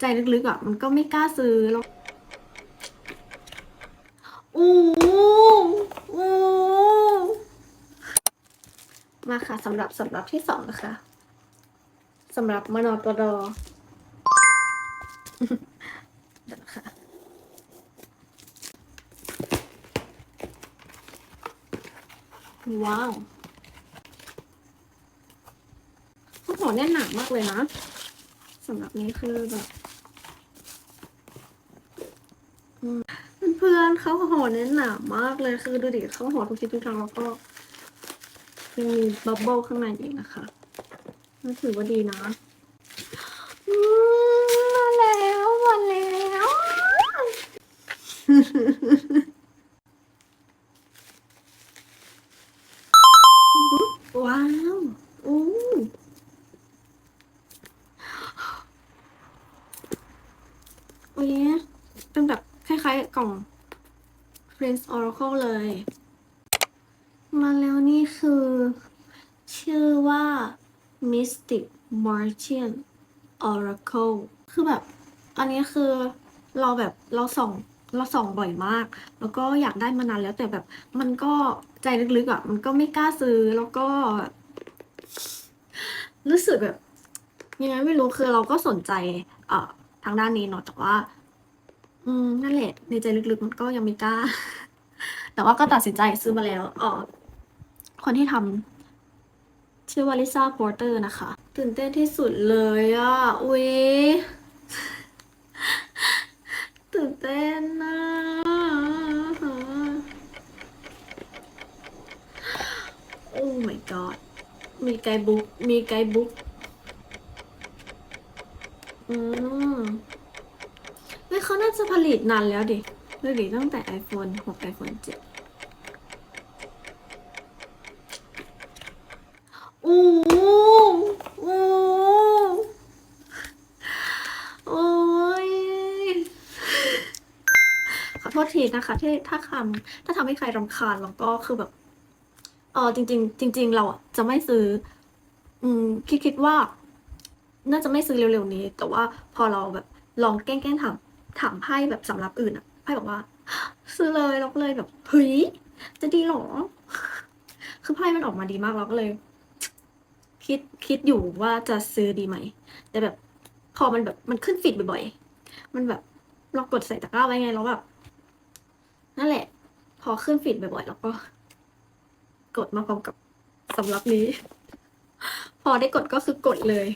ใจลึกๆอะมันก็ไม่กล้าซื้อแล้วอู้อู้มาค่ะสำหรับสำหรับที่สองนะคะสำหรับมนปดเดี๋ยวนะคะว้าวข้าวหอแน่นหนามากเลยนะสำหรับนี้คือแบบอืม เพื่อนๆข้าวหอมแน่นหนามากเลยคือดูดิข้าวหอมทุกชิ้นทุกครั้งแล้วก็ยังมีบับเบิ้ลข้างในอีกนะคะนั่นถือว่าดีนะอืมมาแล้วมาแล้วว้าวอู้โอ้ย กล่อง Prince Oracle เลย มาแล้วนี่คือ ชื่อว่า Mystic Martian Oracle คือแบบ อันนี้คือเราแบบเราส่องเราส่องบ่อยมาก แล้วก็อยากได้มานานแล้วแต่แบบ มันก็ใจลึกๆอะ มันก็ไม่กล้าซื้อแล้วก็ รู้สึกแบบยังไงไม่รู้คือเราก็สนใจ เอ่อทางด้านนี้เนาะแต่ว่า อืมนั่นแหละ ในใจลึกๆมันก็ยังไม่กล้า แต่ว่าก็ตัดสินใจซื้อมาแล้วเออคนที่ทำชื่อว่าลิซ่าพอร์เตอร์นะคะ ตื่นเต้นที่สุดเลยอะ อุ๊ย ตื่นเต้นนะโอ้ my god มีไกด์บุ๊กมีไกด์บุ๊กอืม เฮ้ยเขาน่าจะผลิตนานแล้วดิดูดิตั้งแต่ iPhone 6 iPhone 7อู้อู้โอ้ยขอโทษทีนะคะที่ถ้าคำถ้าทำให้ใครรำคาญแล้วก็คือแบบเออจริง ๆ จริง ๆ เราอะจะไม่ซื้อ อืมคิดคิดว่า น่าจะไม่ซื้อเร็วๆนี้ แต่ว่าพอเราแบบลองแกล้งๆถาม ถามไพ่แบบสำรับอื่นอะไพ่บอกว่า ซื้อเลยเราก็เลยแบบเฮ้ยจะดีเหรอ คือไพ่มันออกมาดีมากเราก็เลย คิดคิดอยู่ว่าจะซื้อดีไหม แต่แบบพอมันแบบมันขึ้นฟีดบ่อยๆ มันแบบเรากดใส่ตะกร้าไว้ไงแล้วแบบนั่นแหละ พอขึ้นฟีดบ่อยๆแล้วก็ กดมาพร้อมกับสำรับนี้ พอได้กดก็คือกดเลย